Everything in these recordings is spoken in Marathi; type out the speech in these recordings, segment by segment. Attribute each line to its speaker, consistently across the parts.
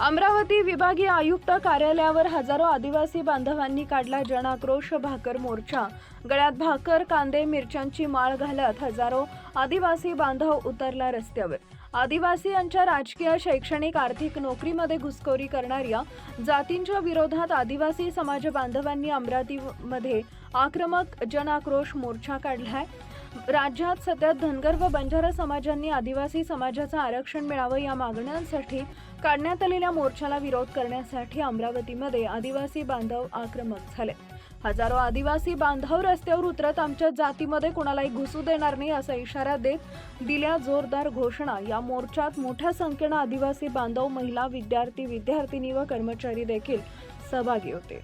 Speaker 1: अमरावती विभागीय आयुक्त कार्यालयावर हजारो आदिवासी बांधवांनी काढला जनाक्रोश भाकर मोर्चा. गळ्यात भाकर कांदे मिरच्यांची माळ घालत हजारो आदिवासी बांधव उतरला रस्त्यावर. आदिवासी यांच्या राजकीय शैक्षणिक आर्थिक नोकरीमध्ये घुसखोरी करणाऱ्या जातींच्या विरोधात आदिवासी समाज बांधवांनी अमरावतीमध्ये आक्रमक जनाक्रोश मोर्चा काढलाय. राज्यात सध्या धनगर व बंजारा समाजांनी आदिवासी समाजाचं आरक्षण मिळावं या मागण्यांसाठी काढण्यात आलेल्या मोर्चाला विरोध करण्यासाठी अमरावतीमध्ये आदिवासी बांधव आक्रमक झाले. हजारो आदिवासी बांधव रस्त्यावर उतरत आमच्या जातीमध्ये कोणालाही घुसू देणार नाही असा इशारा देत दिल्या जोरदार घोषणा. या मोर्चात मोठ्या संख्येनं आदिवासी बांधव महिला विद्यार्थी विद्यार्थिनी व कर्मचारी देखील सहभागी होते.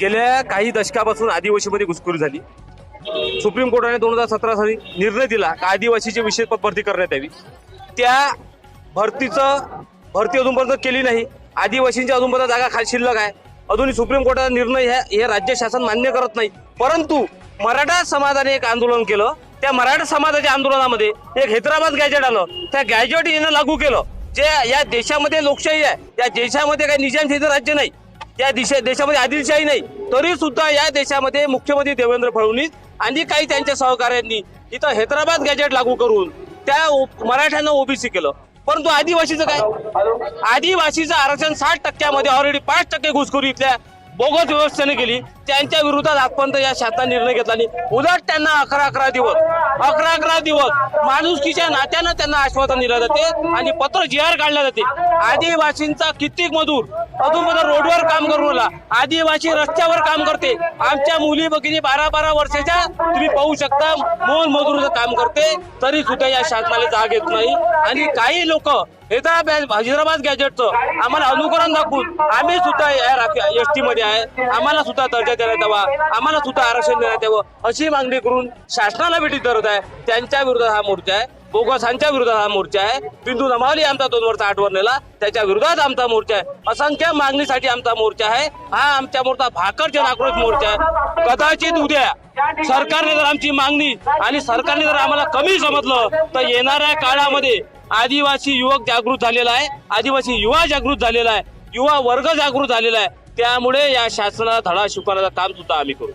Speaker 2: गेल्या काही दशकापासून आदिवासीमध्ये घुसखोरी झाली. सुप्रीम कोर्टाने दोन हजार सतरा साली निर्णय दिला का आदिवासीची विशेष पद भरती करण्यात यावी. त्या भरतीचं भरती अजूनपर्यंत केली नाही. आदिवासींच्या अजूनपर्यंत जागा खाली शिल्लक आहे. अजूनही सुप्रीम कोर्टाचा निर्णय हे हे राज्य शासन मान्य करत नाही. परंतु मराठा समाजाने एक आंदोलन केलं. त्या मराठा समाजाच्या आंदोलनामध्ये एक हैदराबाद गॅजेट आलं त्या गॅजेट यानं लागू केलं. जे या देशामध्ये लोकशाही आहे या देशामध्ये काही निजामशाहीचं राज्य नाही. या दिशे देशामध्ये आदिलशाही नाही तरी सुद्धा या देशामध्ये मुख्यमंत्री देवेंद्र फडणवीस आणि काही त्यांच्या सहकाऱ्यांनी इथं हैदराबाद गॅजेट लागू करून त्या मराठ्यांना ओबीसी केलं. परंतु आदिवासीचं काय? आदिवासीचं आरक्षण साठ टक्क्यामध्ये ऑलरेडी पाच टक्के घुसखोरी इथल्या बोगस व्यवस्थेने केली. त्यांच्या विरोधात आजपर्यंत या शासनाने निर्णय घेतला आणि उलट त्यांना अकरा अकरा दिवस अकरा अकरा दिवस माणुसकीच्या नात्यानं त्यांना आश्वासन दिलं जाते आणि पत्र जी आर काढलं जाते. आदिवासींचा कित्येक मजूर अजून पण रोडवर काम करून राहिला आदिवासी रस्त्यावर काम करते. आमच्या मुली भगिनी बारा बारा वर्षाच्या तुम्ही पाहू शकता मोल मजुरीचं काम करते तरी सुद्धा या शासनाला जाग येत नाही. आणि काही लोक हैदराबाद गॅजेटचं आम्हाला अनुकरण दाखवून आम्ही सुद्धा या एस टी मध्ये आहे. आम्हाला सुद्धा दर्जा देण्यात यावा आम्हाला सुद्धा आरक्षण देण्यात यावं अशी मागणी करून शासनाला भेटी धरत आहे. त्यांच्या विरोधात हा मोर्चा आहे बोगसांच्या विरोधात हा मोर्चा आहे. बिंदू नमावली आमचा दोन वर्ष आठवर नेला त्याच्या विरोधात आमचा मोर्चा आहे. असंख्य मागणीसाठी आमचा मोर्चा आहे. हा आमच्या मोर्चा भाकर जन आक्रोश मोर्चा आहे. कदाचित उद्या सरकारने जर आमची मागणी आणि सरकारने जर आम्हाला कमी समजलं तर येणाऱ्या काळामध्ये आदिवासी युवक जागृत झालेला आहे. आदिवासी युवा जागृत झालेला आहे. युवा वर्ग जागृत झालेला आहे. त्यामुळे या शासनाला धडा शिकवण्याचं काम सुद्धा आम्ही करू.